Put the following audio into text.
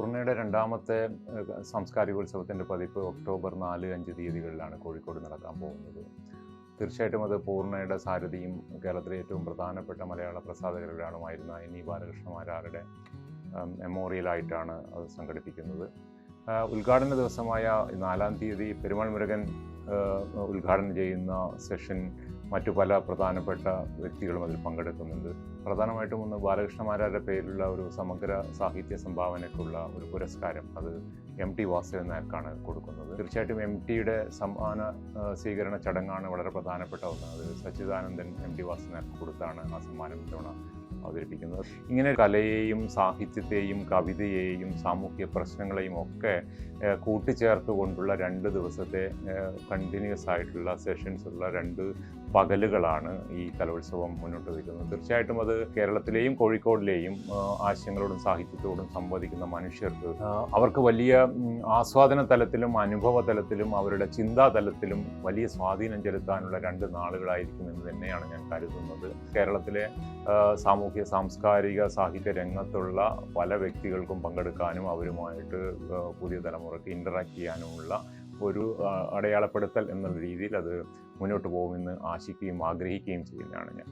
പൂർണയുടെ രണ്ടാമത്തെ സാംസ്കാരിക സാംസ്കാരികോത്സവത്തിന്റെ പതിപ്പ് ഒക്ടോബർ നാല് അഞ്ച് തീയതികളിലാണ് കോഴിക്കോട് നടക്കാൻ പോകുന്നത്. തീർച്ചയായിട്ടും അത് പൂർണയുടെ സാരഥിയും കേരളത്തിലെ ഏറ്റവും പ്രധാനപ്പെട്ട മലയാള പ്രസാധകരൊരാളുമായിരുന്ന എൻ ഇ ബാലകൃഷ്ണമാരാരുടെ മെമ്മോറിയലായിട്ടാണ് അത് സംഘടിപ്പിക്കുന്നത്. ഉദ്ഘാടന ദിവസമായ നാലാം തീയതി പെരുമാൾ മുരുകൻ ഉദ്ഘാടനം ചെയ്യുന്ന സെഷൻ മറ്റു പല പ്രധാനപ്പെട്ട വ്യക്തികളും അതിൽ പങ്കെടുക്കുന്നുണ്ട്. പ്രധാനമായിട്ടും ഒന്ന് ബാലകൃഷ്ണമാരാരുടെ പേരിലുള്ള ഒരു സമഗ്ര സാഹിത്യ സംഭാവനയ്ക്കുള്ള ഒരു പുരസ്കാരം അത് എം ടി വാസുദേവൻ നായർക്കാണ് കൊടുക്കുന്നത്. തീർച്ചയായിട്ടും എം ടിയുടെ സമ്മാന സ്വീകരണ ചടങ്ങാണ് വളരെ പ്രധാനപ്പെട്ട ഒന്ന്. അത് സച്ചിദാനന്ദൻ എം ടി വാസുദേവൻ നായർക്ക് കൊടുത്താണ് ആ സമ്മാനം ഇത്തവണ അവതരിപ്പിക്കുന്നത്. ഇങ്ങനെ കലയെയും സാഹിത്യത്തെയും കവിതയെയും സാമൂഹ്യ പ്രശ്നങ്ങളെയും ഒക്കെ കൂട്ടിച്ചേർത്തുകൊണ്ടുള്ള രണ്ട് ദിവസത്തെ കണ്ടിന്യൂസ് ആയിട്ടുള്ള സെഷൻസ് ഉള്ള രണ്ട് പകലുകളാണ് ഈ കലോത്സവം മുന്നോട്ട് വയ്ക്കുന്നത്. തീർച്ചയായിട്ടും അത് കേരളത്തിലെയും കോഴിക്കോടിലെയും ആശയങ്ങളോടും സാഹിത്യത്തോടും സംവദിക്കുന്ന മനുഷ്യർക്ക് അവർക്ക് വലിയ ആസ്വാദന തലത്തിലും അനുഭവ തലത്തിലും അവരുടെ ചിന്താ തലത്തിലും വലിയ സ്വാധീനം ചെലുത്താനുള്ള രണ്ട് നാളുകളായിരിക്കും എന്ന് തന്നെയാണ് ഞാൻ കരുതുന്നത്. കേരളത്തിലെ സാമൂഹ്യ സാംസ്കാരിക സാഹിത്യ രംഗത്തുള്ള പല വ്യക്തികൾക്കും പങ്കെടുക്കാനും അവരുമായിട്ട് പുതിയ തലമുറയ്ക്ക് ഇന്ററാക്ട് ചെയ്യാനുമുള്ള ഒരു അടയാളപ്പെടുത്തൽ എന്നുള്ള രീതിയിൽ അത് മുന്നോട്ട് പോകുമെന്ന് ആശിക്കുകയും ആഗ്രഹിക്കുകയും ചെയ്യുന്നതാണ് ഞാൻ.